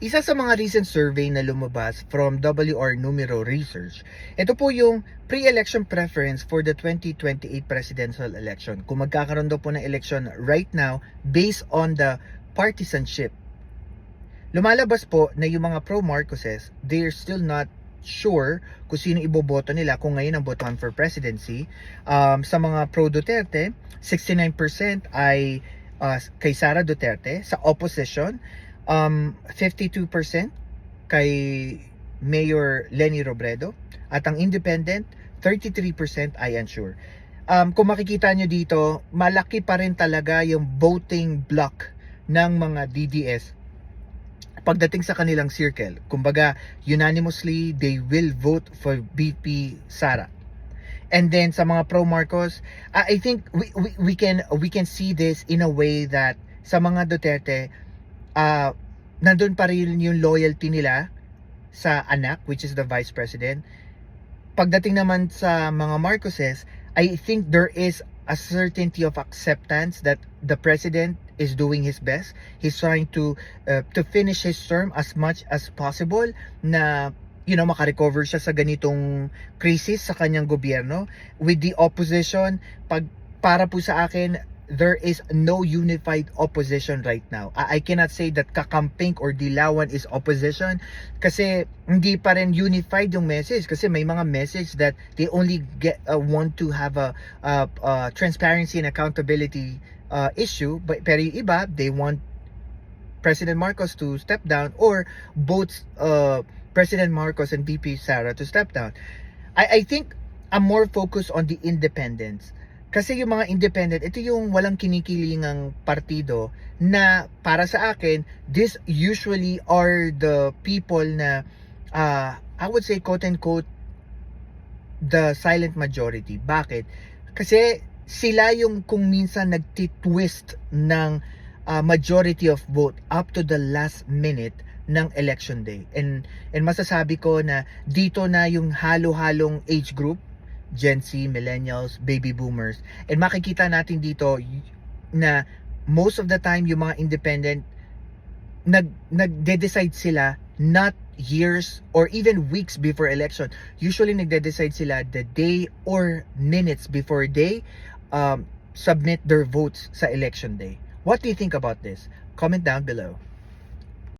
Isa sa mga recent survey na lumabas from WR Numero Research, ito po yung pre-election preference for the 2028 presidential election. Kung magkakaroon daw po ng election right now based on the partisanship. Lumalabas po na yung mga pro-Marcoses, they're still not sure kung sino iboboto nila kung ngayon ang botohan for presidency. Um, sa mga pro-Duterte, 69% ay uh, kay Sara Duterte. Sa opposition, um, 52% kay Mayor Lenny Robredo. At ang independent, 33% ay unsure. Um, kung makikita nyo dito, malaki pa rin talaga yung voting block ng mga DDS pagdating sa kanilang circle. Kumbaga, unanimously, they will vote for BP Sara. And then sa mga pro Marcos, I think we, we, we can we can see this in a way that sa mga Duterte, uh, nandun pa rin yung loyalty nila sa anak, which is the vice president. Pagdating naman sa mga Marcoses, I think there is a certainty of acceptance that the president is doing his best. He's trying to uh, to finish his term as much as possible na you know makarecover siya sa ganitong crisis sa kanyang gobyerno with the opposition pag para po sa akin there is no unified opposition right now. I, I cannot say that Kakamping or Dilawan is opposition kasi hindi pa rin unified yung message kasi may mga message that they only get uh, want to have a uh, uh, transparency and accountability uh, issue but pero yung iba they want President Marcos to step down or both uh, President Marcos and VP Sara to step down. I, I think I'm more focused on the independents. Kasi yung mga independent, ito yung walang kinikilingang partido na para sa akin, this usually are the people na uh, I would say quote and quote the silent majority. Bakit? Kasi sila yung kung minsan nagtitwist ng uh, majority of vote up to the last minute ng election day. And and masasabi ko na dito na yung halo-halong age group, Gen Z, millennials, baby boomers. And makikita natin dito na most of the time yung mga independent nag nagde-decide sila not years or even weeks before election. Usually nagde-decide sila the day or minutes before they um, submit their votes sa election day. What do you think about this? Comment down below.